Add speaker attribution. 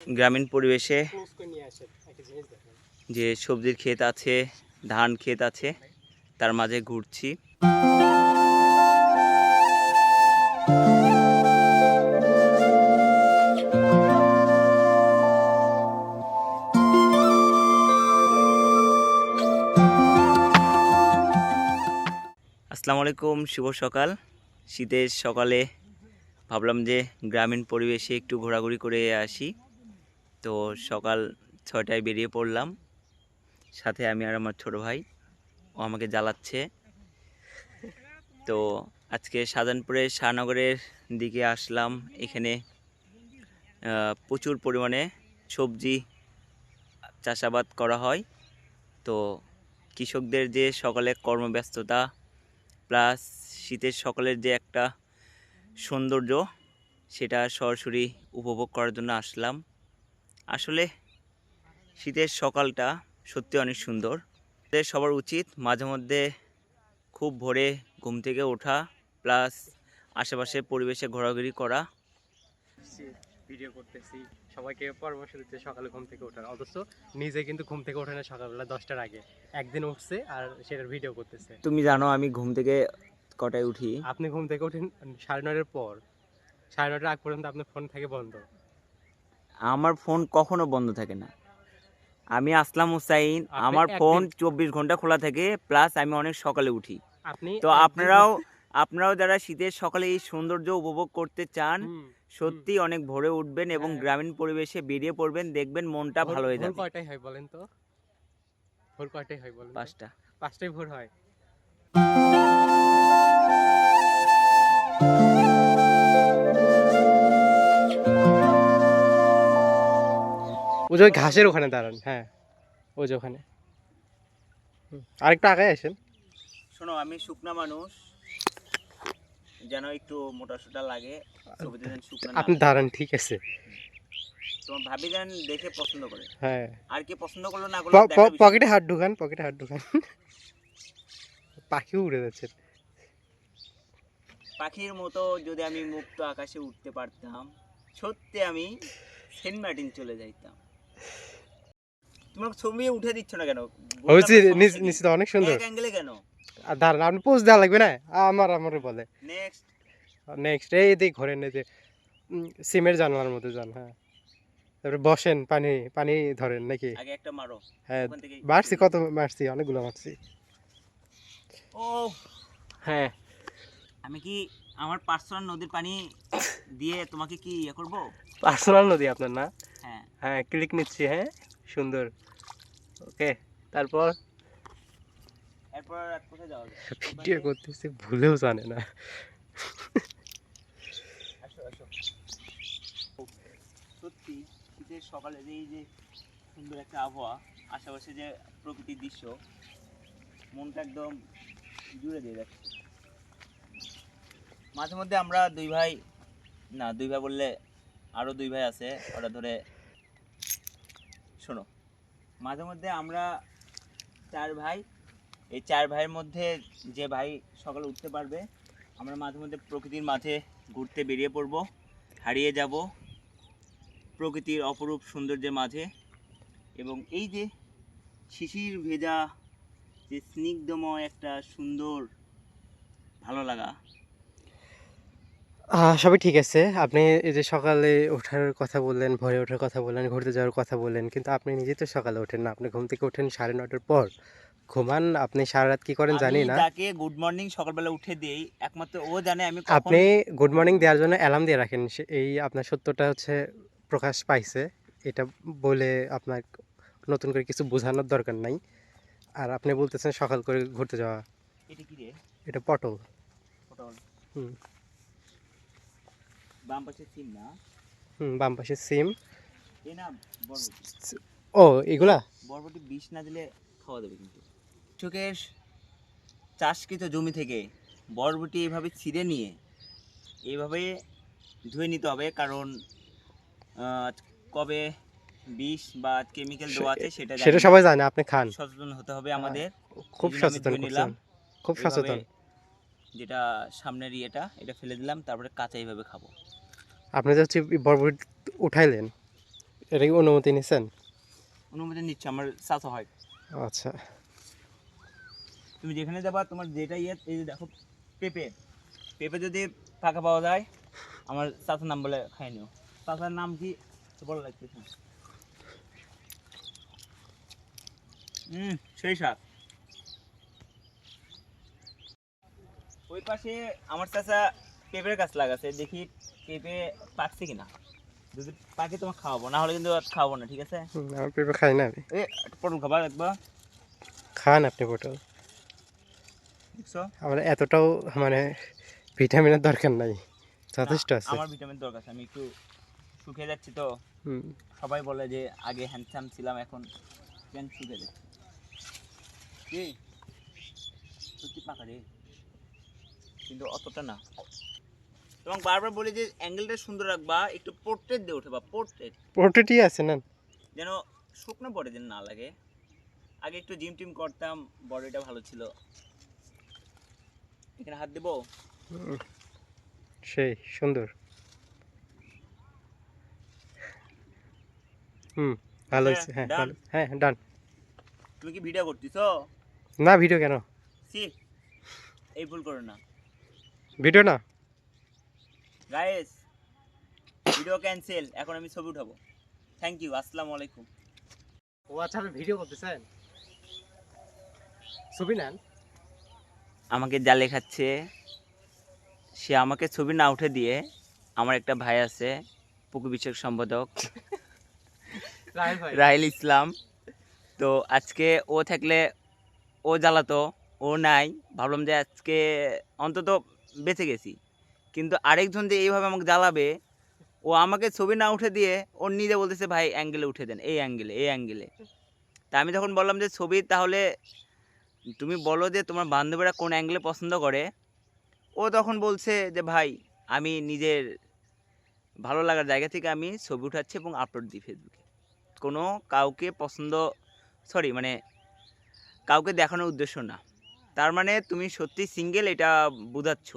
Speaker 1: গ্রামীণ পরিবেশে যে সবজির ক্ষেত আছে ধান ক্ষেত আছে তার মাঝে ঘুরছি। আসসালামু আলাইকুম শুভ সকাল। শীতের সকালে ভাবলাম যে গ্রামীণ পরিবেশে একটু ঘোরাঘুরি করে আসি। তো সকাল ছয়টায় বেরিয়ে পড়লাম। সাথে আমি আর আমার ছোট ভাই, ও আমাকে জ্বালাচ্ছে। তো আজকে শাহজাহানপুরের শাহনগরের দিকে আসলাম। এখানে প্রচুর পরিমাণে সবজি চাষাবাদ করা হয়। তো কৃষকদের যে সকালে কর্মব্যস্ততা, প্লাস শীতের সকালের যে একটা সৌন্দর্য, সেটা সরাসরি উপভোগ করার জন্য আসলাম। আসলে শীতের সকালটা সত্যি অনেক সুন্দর। আমাদের সবার উচিত মাঝে মধ্যে খুব ভোরে ঘুম থেকে ওঠা প্লাস আশেপাশে পরিবেশে ঘোরাঘুরি করা।
Speaker 2: ভিডিও করতেছি সবাইকে পরামর্শ দিতে সকালে ঘুম থেকে ওঠার। অথচ নিজে কিন্তু ঘুম থেকে ওঠে না সকালবেলা দশটার আগে। একদিন উঠছে আর সেটার ভিডিও করতেছে।
Speaker 1: তুমি জানো আমি ঘুম থেকে কটায় উঠি?
Speaker 2: আপনি ঘুম থেকে ওঠেন সাড়ে নটার পর। সাড়ে নটার আগ পর্যন্ত আপনার ফোন থাকে বন্ধ।
Speaker 1: আমার ফোন কখনো বন্ধ থাকে না। আমি আসলাম হুসাইন আমার ফোন চব্বিশ ঘণ্টা খোলা থাকে প্লাস আমি অনেক সকালে উঠি। তো আপনারাও আপনারাও যারা শীতের সকালে এই সৌন্দর্য উপভোগ করতে চান সত্যি অনেক ভোরে উঠবেন এবং
Speaker 2: হ্যাঁ।
Speaker 1: গ্রামীণ পরিবেশে বেরিয়ে পড়বেন দেখবেন মনটা ভালো হয়ে যাবে।
Speaker 2: কয়টায় হয় বলেন তো? ভোর কয়টায় হয় বলেন
Speaker 1: পাঁচটা।
Speaker 2: পাঁচটায় ভোর হয়। যে ওই ঘাসের ওখানে দাঁড়ান হ্যাঁ ওই যে ওখানে। আরেকটু আগে আসেন।
Speaker 1: শোনো আমি শুকনা মানুষ যেন একটু মোটা সোটা লাগে ছবিতে যেন শুকনা
Speaker 2: আপনি দাঁড়ান ঠিক আছে।
Speaker 1: তোমার ভাবি যেন দেখে পছন্দ করে।
Speaker 2: হ্যাঁ।
Speaker 1: আর কি পছন্দ করল না করল
Speaker 2: প-
Speaker 1: দেখার
Speaker 2: প-
Speaker 1: বিষয়।
Speaker 2: পকেটে হাত ঢুকান পকেটে হাত ঢুকান। পাখি উড়ে যাচ্ছে।
Speaker 1: পাখির মতো যদি আমি মুক্ত আকাশে উঠতে পারতাম সত্যি আমি সেন্ট মার্টিন চলে যাইতাম। তোমার ছবি উঠে দিচ্ছ না কেন?
Speaker 2: হয়েছে
Speaker 1: বুঝলাম না
Speaker 2: নিচ
Speaker 1: সমস্যা কি?
Speaker 2: নিচে তো অনেক সুন্দর।
Speaker 1: এক অ্যাঙ্গেলে কেন?
Speaker 2: আর দাঁড়ান আপনি পোজ দেওয়া লাগবে না? আমার আমার বলে।
Speaker 1: নেক্সট
Speaker 2: নেক্সট এই দিক যে সিমের জানোয়ার মতো যান হ্যাঁ। তারপরে বসেন পানি পানি ধরেন নাকি?
Speaker 1: আগে একটা মারো।
Speaker 2: হ্যাঁ মারছি কত মারছি অনেকগুলো মারছি
Speaker 1: ও।
Speaker 2: হ্যাঁ।
Speaker 1: আমি কি আমার পার্সোনাল নদীর পানি দিয়ে তোমাকে কি ইয়ে করব?
Speaker 2: পার্সোনাল নদী আপনার না?
Speaker 1: হ্যাঁ।
Speaker 2: হ্যাঁ ক্লিক নিচ্ছি হ্যাঁ। সুন্দর। ওকে তারপর? ভিডিও করতেছি ভুলেও জানে না।
Speaker 1: সত্যি শীতের সকালে যে এই যে সুন্দর একটা আবহাওয়া আশেপাশে যে প্রকৃতির দৃশ্য মনটা একদম জুড়ে দিয়ে যাচ্ছে। মাঝে মধ্যে আমরা দুই ভাই না দুই ভাই বললে আরও দুই ভাই আছে ওরা ধরে শোনো, মাঝে মধ্যে আমরা চার ভাই, এই চার ভাইয়ের মধ্যে যে ভাই সকালে উঠতে পারবে, আমরা মাঝে মধ্যে প্রকৃতির মাঝে ঘুরতে বেরিয়ে পড়ব, হারিয়ে যাব প্রকৃতির অপরূপ সৌন্দর্যের মাঝে। এবং এই যে শিশির ভেজা, যে স্নিগ্ধময় একটা সুন্দর, ভালো লাগা
Speaker 2: সবই ঠিক আছে। আপনি এই যে সকালে ওঠার কথা বললেন ভোরে ওঠার কথা বললেন ঘুরতে যাওয়ার কথা বললেন কিন্তু আপনি নিজে তো সকালে ওঠেন না। আপনি ঘুম থেকে ওঠেন সাড়ে নটার পর। ঘুমান আপনি সারা রাত কি করেন জানি না।
Speaker 1: তাকে গুড মর্নিং সকালবেলা উঠে দেই একমাত্র ও জানে আমি
Speaker 2: আপনি গুড মর্নিং দেওয়ার জন্য অ্যালার্ম দিয়ে রাখেন। এই আপনার সত্যটা হচ্ছে প্রকাশ পাইছে। এটা বলে আপনার নতুন করে কিছু বোঝানোর দরকার নাই। আর আপনি বলতেছেন সকাল করে ঘুরতে যাওয়া।
Speaker 1: এটা কি রে?
Speaker 2: এটা পটল।
Speaker 1: পটল।
Speaker 2: হুম।
Speaker 1: বাম পাশে সিম না?
Speaker 2: হুম বাম পাশে সিম।
Speaker 1: এ না
Speaker 2: ও এগুলা?
Speaker 1: বরবটি বিষ না দিলে খাওয়া যাবে কিন্তু। কৃষকের চাষকৃত জমি থেকে বরবটি এভাবে ছিঁড়ে নিয়ে এইভাবে ধুয়ে নিতে হবে কারণ কবে বিষ বা কেমিক্যাল দেওয়া আছে সেটা
Speaker 2: সেটা সবাই জানে আপনি খান।
Speaker 1: সচেতন হতে হবে আমাদের।
Speaker 2: খুব
Speaker 1: জন্য আমি
Speaker 2: সচেতন
Speaker 1: নিলাম।
Speaker 2: খুব সচেতন।
Speaker 1: যেটা সামনের ইয়েটা এটা ফেলে দিলাম তারপরে কাঁচা এইভাবে খাব।
Speaker 2: আপনি যে হচ্ছে বরবটি উঠাইলেন এটা কি অনুমতি নিছেন?
Speaker 1: অনুমতি নিচ্ছে আমার চাচা হয়।
Speaker 2: আচ্ছা।
Speaker 1: তুমি যেখানে যাবা তোমার যেটা ইয়ে এই যে দেখো পেঁপে। পেঁপে যদি ফাঁকা পাওয়া যায় আমার চাচার নাম বলে খাই নিও। চাচার নাম কি? বলা লাগতেছে হুম সেই শাক। ওই পাশে আমার চাচা পেঁপের গাছ লাগাছে দেখি পেঁপে পাকছে কিনা। যদি পাকে তোমার খাওয়াবো না হলে কিন্তু খাওয়াবো না ঠিক আছে?
Speaker 2: আমার পেঁপে খাই না আমি।
Speaker 1: এ পটল খাবার একবার।
Speaker 2: খান আপনি পটল। আমার এতটাও মানে ভিটামিনের দরকার নাই যথেষ্ট আছে।
Speaker 1: আমার ভিটামিন দরকার আছে আমি একটু শুকিয়ে যাচ্ছি তো।
Speaker 2: হুম,
Speaker 1: সবাই বলে যে আগে হ্যান্ডসাম ছিলাম এখন কেন শুকিয়ে যাচ্ছি? কি? সত্যি পাকা রে। কিন্তু অতটা না। এবং বারবার বলি যে অ্যাঙ্গেলটা সুন্দর রাখবা একটু পোর্ট্রেট দিয়ে ওঠে বা পোর্ট্রেট
Speaker 2: পোর্ট্রেটই আছে না
Speaker 1: যেন শুকনো বডি যেন না লাগে। আগে একটু জিম টিম করতাম বডিটা ভালো ছিল। এখানে হাত দেবো?
Speaker 2: সেই সুন্দর। হুম ভালো
Speaker 1: হ্যাঁ,
Speaker 2: হয়েছে হ্যাঁ ভালো। হ্যাঁ ডান
Speaker 1: তুমি কি ভিডিও করতেছো?
Speaker 2: না ভিডিও কেন?
Speaker 1: সি এই ভুল করো না।
Speaker 2: ভিডিও না?
Speaker 1: গাইস ভিডিও ক্যান্সেল এখন আমি ছবি উঠাবো। থ্যাংক ইউ আসসালামু আলাইকুম।
Speaker 2: ও আচ্ছা আপনি ভিডিও করতেছেন? ছবি নেন।
Speaker 1: আমাকে জালে খাচ্ছে সে আমাকে ছবি না উঠে দিয়ে আমার একটা ভাই আছে পুকু বিষয়ক সম্পাদক। রাহিল ইসলাম। তো আজকে ও থাকলে ও জ্বালাতো ও নাই। ভাবলাম যে আজকে অন্তত বেঁচে গেছি। কিন্তু আরেকজন যে এইভাবে আমাকে জ্বালাবে, ও আমাকে ছবি না উঠে দিয়ে ও নিজে বলতেছে, ভাই অ্যাঙ্গেলে উঠে দেন, এই অ্যাঙ্গেলে এই অ্যাঙ্গেলে তা আমি তখন বললাম যে, ছবি তাহলে তুমি বলো যে, তোমার বান্ধবীরা কোন অ্যাঙ্গেলে পছন্দ করে? ও তখন বলছে যে, ভাই, আমি নিজের ভালো লাগার জায়গা থেকে আমি ছবি উঠাচ্ছি এবং আপলোড দিই ফেসবুকে কোনো কাউকে পছন্দ সরি মানে কাউকে দেখানোর উদ্দেশ্য না। তার মানে তুমি সত্যি সিঙ্গেল এটা বোঝাচ্ছ।